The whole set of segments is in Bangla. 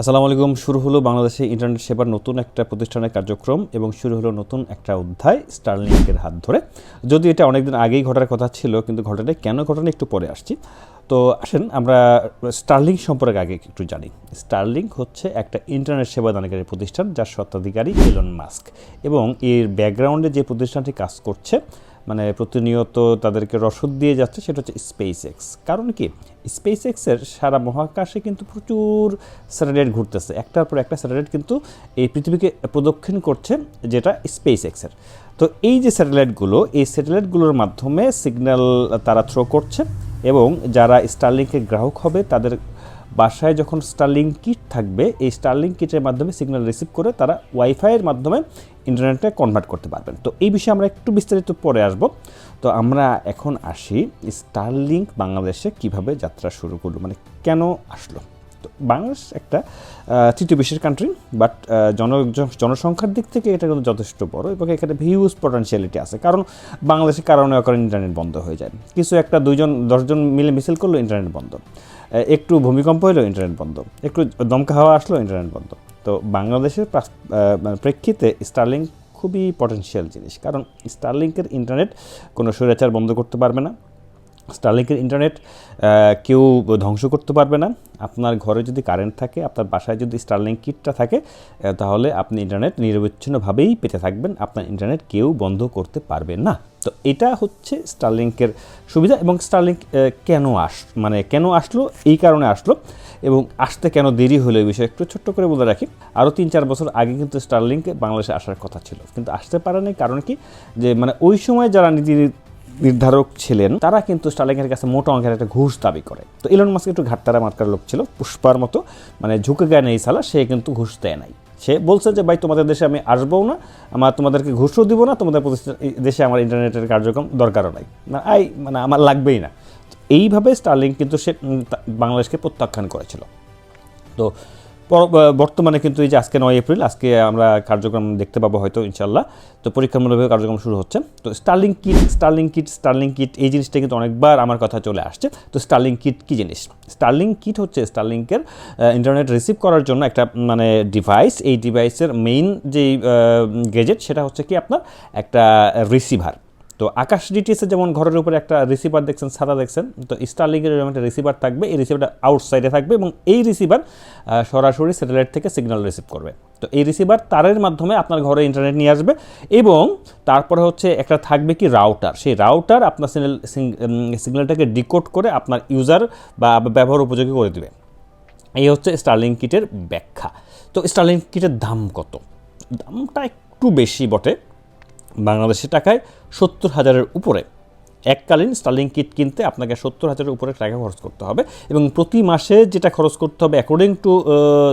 আসসালামু আলাইকুম। শুরু হলো বাংলাদেশে ইন্টারনেট সেবার নতুন একটা প্রতিষ্ঠানের কার্যক্রম এবং শুরু হলো নতুন একটা অধ্যায় স্টারলিংকের হাত ধরে। যদি এটা অনেকদিন আগেই ঘটার কথা ছিল, কিন্তু ঘটনা কেন ঘটনা একটু পরে আসছি। তো আসেন, আমরা স্টারলিংক সম্পর্কে আগে একটু জানি। স্টারলিংক হচ্ছে একটা ইন্টারনেট সেবা দানকারী প্রতিষ্ঠান, যার স্বত্বাধিকারী এলন মাস্ক এবং এর ব্যাকগ্রাউন্ডে যে প্রতিষ্ঠানটি কাজ করছে মানে প্রতিনিয়ত তাদেরকে রসদ দিয়ে যাচ্ছে, সেটা হচ্ছে স্পেস এক্স কারণ কি? স্পেস এক্সের সারা মহাকাশে কিন্তু প্রচুর স্যাটেলাইট ঘুরতেছে। একটার পর একটা স্যাটেলাইট কিন্তু এই পৃথিবীকে প্রদক্ষিণ করছে, যেটা স্পেস এক্সের তো এই যে স্যাটেলাইটগুলো, এই স্যাটেলাইটগুলোর মাধ্যমে সিগন্যাল তারা থ্রো করছে এবং যারা স্টারলিংকের গ্রাহক হবে, তাদের বাসায় যখন স্টারলিং কিট থাকবে, এই স্টারলিং কিটের মাধ্যমে সিগন্যাল রিসিভ করে তারা ওয়াইফাইয়ের মাধ্যমে ইন্টারনেটে কনভার্ট করতে পারবেন। তো এই বিষয়ে আমরা একটু বিস্তারিত পরে আসব। তো আমরা এখন আসি স্টারলিংক বাংলাদেশে কীভাবে যাত্রা শুরু করল মানে কেন আসলো? তো বাংলাদেশ একটা তৃতীয় বিশ্বের কান্ট্রি বাট জন জনসংখ্যার দিক থেকে এটা কিন্তু যথেষ্ট বড় এবং এখানে হিউজ পটেনশিয়ালিটি আছে। কারণ বাংলাদেশে কারণে কারণে ইন্টারনেট বন্ধ হয়ে যায়। কিছু একটা দুইজন, দশজন মিলে মিছিল করল ইন্টারনেট বন্ধ। একটু ভূমিকম্প হলো ইন্টারনেট বন্ধ। একটু দমকা হাওয়া আসলো ইন্টারনেট বন্ধ। তো বাংলাদেশের মানে প্রেক্ষিতে স্টারলিংক খুবই পটেনশিয়াল জিনিস। কারণ স্টারলিংকের ইন্টারনেট কোনো স্বৈরাচার বন্ধ করতে পারবে না। স্টারলিংকের ইন্টারনেট কেউ ধ্বংস করতে পারবে না। আপনার ঘরে যদি কারেন্ট থাকে, আপনার বাসায় যদি স্টারলিংক কিটটা থাকে তাহলে আপনি ইন্টারনেট নিরবিচ্ছিন্নভাবেই পেতে থাকবেন। আপনার ইন্টারনেট কেউ বন্ধ করতে পারবে না। তো এটা হচ্ছে স্টারলিংকের সুবিধা এবং স্টারলিংক কেন আস মানে কেন আসলো? এই কারণে আসলো এবং আসতে কেন দেরি হলো এই বিষয়ে একটু ছোট্ট করে বলে রাখি। আরও তিন চার বছর আগে কিন্তু স্টারলিংক বাংলাদেশে আসার কথা ছিল। কিন্তু আসতে পারেনি কারণ কি? যে মানে ওই সময় যারা নীতি নির্ধারক ছিলেন, তারা কিন্তু স্টার্লিংয়ের কাছে মোটা অঙ্কের একটা ঘুষ দাবি করে। তো ইলন মাস্ক একটু ঘাটতারা মার্কার লোক ছিল, পুষ্পার মতো মানে ঝুঁকে গায়ে নেই সালা সে কিন্তু ঘুষ দেয় নাই। সে বলছে যে, ভাই, তোমাদের দেশে আমি আসবও না, আমার তোমাদেরকে ঘুষও দিব না, তোমাদের দেশে আমার ইন্টারনেটের কার্যক্রম দরকারও নাই। না, আই মানে আমার লাগবেই না। এইভাবে স্টার্লিং কিন্তু সে বাংলাদেশকে প্রত্যাখ্যান করেছিল। তো বর্তমানে কিন্তু এই যে আজকে নয় এপ্রিল, আজকে আমরা কার্যক্রম দেখতে পাবো হয়তো ইনশাল্লাহ তো পরীক্ষামূলকভাবে কার্যক্রম শুরু হচ্ছে। তো Starlink kit Starlink kit Starlink kit এই জিনিসটা কিন্তু অনেকবার আমার কথা চলে আসছে। তো স্টার্লিং কিট কী জিনিস? স্টার্লিং কিট হচ্ছে স্টার্লিংকের ইন্টারনেট রিসিভ করার জন্য একটা মানে ডিভাইস এই ডিভাইসের মেইন যেই গেজেট সেটা হচ্ছে কি আপনার একটা রিসিভার তো আকাশ ডিটিএসে যেমন ঘরের উপরে একটা রিসিভার দেখছেন, সাদা দেখছেন, তো স্টারলিংকের এরকম একটা রিসিভার থাকবে। এই রিসিভারটা আউটসাইডে থাকবে এবং এই রিসিভার সরাসরি স্যাটেলাইট থেকে সিগন্যাল রিসিভ করবে। তো এই রিসিভার তারের মাধ্যমে আপনার ঘরে ইন্টারনেট নিয়ে আসবে এবং তারপরে হচ্ছে একটা থাকবে কি রাউটার সেই রাউটার আপনার সিগন্যাল সিগন্যালটাকে ডিকোড করে আপনার ইউজার বা ব্যবহার উপযোগী করে দেবে। এই হচ্ছে স্টার্লিং কিটের ব্যাখ্যা। তো স্টার্লিং কিটের দাম কত? দামটা একটু বেশি বটে। বাংলাদেশের টাকায় সত্তর হাজারের উপরে। এককালীন স্টার্লিং কিট কিনতে আপনাকে সত্তর হাজারের উপরে টাকা খরচ করতে হবে এবং প্রতি মাসে যেটা খরচ করতে হবে according to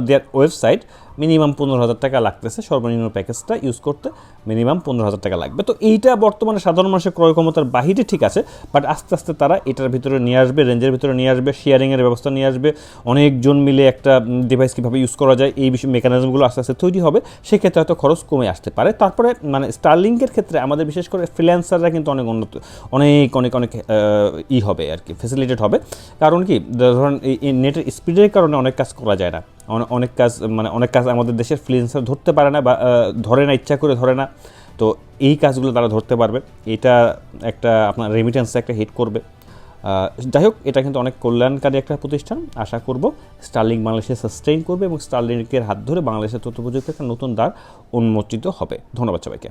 their website minimum পনেরো হাজার টাকা লাগতেছে, সর্বনিম্ন প্যাকেজটা ইউজ করতে মিনিমাম পনেরো হাজার টাকা লাগবে। তো এইটা বর্তমানে সাধারণ মানুষের ক্রয় ক্ষমতার বাহিরে ঠিক আছে বাট আস্তে আস্তে তারা এটার ভিতরে নিয়ে আসবে রেঞ্জের ভিতরে নিয়ে আসবে শেয়ারিংয়ের ব্যবস্থা নিয়ে আসবে, অনেকজন মিলে একটা ডিভাইস কীভাবে ইউজ করা যায়, এই বিষয় মেকানিজমগুলো আস্তে আস্তে তৈরি হবে, সেক্ষেত্রে হয়তো খরচ কমে আসতে পারে। তারপরে মানে স্টারলিংকের ক্ষেত্রে আমাদের বিশেষ করে ফ্রিল্যান্সাররা কিন্তু অনেক উন্নত, অনেক অনেক অনেক ই হবে আর কি ফেসিলিটেড হবে। কারণ কি, ধরেন এই নেটের স্পিডের কারণে অনেক কাজ করা যায় না। অনেক কাজ মানে অনেক কাজ আমাদের দেশের ফ্রিল্যান্সার ধরতে পারে না বা ধরে না, ইচ্ছা করে ধরে না। তো এই কাজগুলো তারা ধরতে পারবে। এটা একটা আপনার রেমিটেন্স একটা হিট করবে। যাই হোক, এটা কিন্তু অনেক কল্যাণকারী একটা প্রতিষ্ঠান। আশা করব স্টার্লিং বাংলাদেশে সাস্টেইন করবে এবং স্টার্লিংকের হাত ধরে বাংলাদেশের তথ্য প্রযুক্তির একটা নতুন দ্বার উন্মোচিত হবে। ধন্যবাদ সবাইকে।